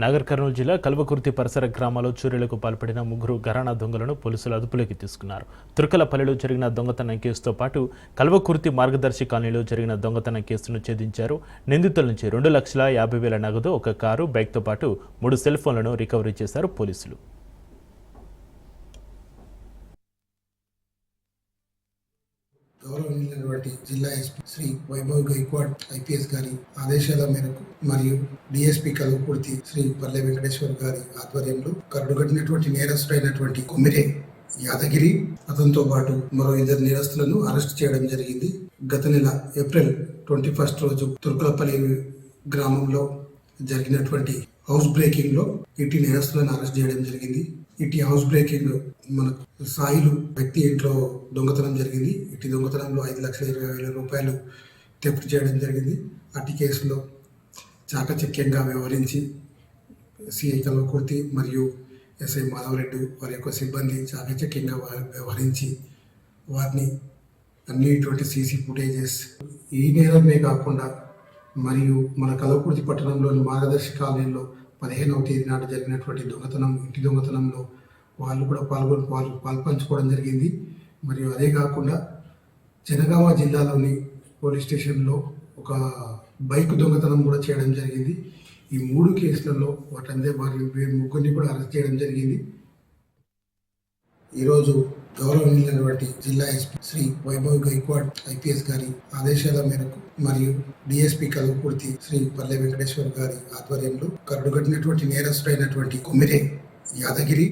నాగర్ కర్నూలు జిల్లా కల్వకుర్తి పరిసర గ్రామాల్లో చోరీలకు పాల్పడిన ముగ్గురు ఘరానా దొంగలను పోలీసులు అదుపులోకి తీసుకున్నారు. తుర్కలపల్లిలో జరిగిన దొంగతనం కేసుతో పాటు కల్వకుర్తి మార్గదర్శి కాలనీలో జరిగిన దొంగతనం కేసును ఛేదించారు. నిందితుల నుంచి రెండు లక్షల యాభై వేల నగదు ఒక కారు బైక్తో పాటు మూడు సెల్ ఫోన్లను రికవరీ చేశారు పోలీసులు. చేసినటువంటి జిల్లా ఎస్పీ శ్రీ వైభవ్ గైక్వాడ్ ఐపీఎస్ గారి ఆదేశాల మేరకు మరియు డిఎస్పీ కల్వకుర్తి శ్రీ పల్లె వెంకటేశ్వర్ గారి ఆధ్వర్యంలో కరుడుగట్టినటువంటి నేరస్తుడైనటువంటి కొమ్మిరే యాదగిరి అతనితో పాటు మరో ఇద్దరు నేరస్తులను అరెస్ట్ చేయడం జరిగింది. గత నెల ఏప్రిల్ ట్వంటీ ఫస్ట్ రోజు తుర్కలపల్లి గ్రామంలో జరిగినటువంటి హౌస్ బ్రేకింగ్లో ఇట్టి నేరస్తులను అరెస్ట్ చేయడం జరిగింది. ఇట్టి హౌస్ బ్రేకింగ్ మన సాయిలు వ్యక్తి ఇంట్లో దొంగతనం జరిగింది. ఇట్టి దొంగతనంలో ఐదు లక్షల ఇరవై వేల రూపాయలు తెప్పు చేయడం జరిగింది. అట్టి కేసులో చాకచక్యంగా వ్యవహరించి సిఐ కల్వకుర్తి మరియు ఎస్ఐ మాధవరెడ్డి వారి యొక్క సిబ్బంది చాకచక్యంగా వ్యవహరించి వారిని అన్నిటువంటి సీసీ ఫుటేజెస్ ఈ నేరమే కాకుండా మరియు మన కలవకుర్తి పట్టణంలోని మార్గదర్శి కాలనీలో పదిహేనవ తేదీ నాడు జరిగినటువంటి దొంగతనం ఇంటి దొంగతనంలో వాళ్ళు కూడా పాల్గొని వాళ్ళు పాల్పంచుకోవడం జరిగింది. మరియు అదే కాకుండా జనగామ జిల్లాలోని పోలీస్ స్టేషన్లో ఒక బైక్ దొంగతనం కూడా చేయడం జరిగింది. ఈ మూడు కేసులలో వాటందే వారి ముగ్గురిని కూడా అరెస్ట్ చేయడం జరిగింది. ఈరోజు గౌరవనీయులైనటువంటి జిల్లా ఎస్పీ శ్రీ వైభవ్ గైక్వాడ్ ఐపీఎస్ గారి ఆదేశాల మేరకు మరియు డిఎస్పీ కల్వకుర్తి శ్రీ పల్లె వెంకటేశ్వర్ గారి ఆధ్వర్యంలో కరడుగట్టినటువంటి నేరస్తుడైనటువంటి కొమ్మిరే యాదగిరి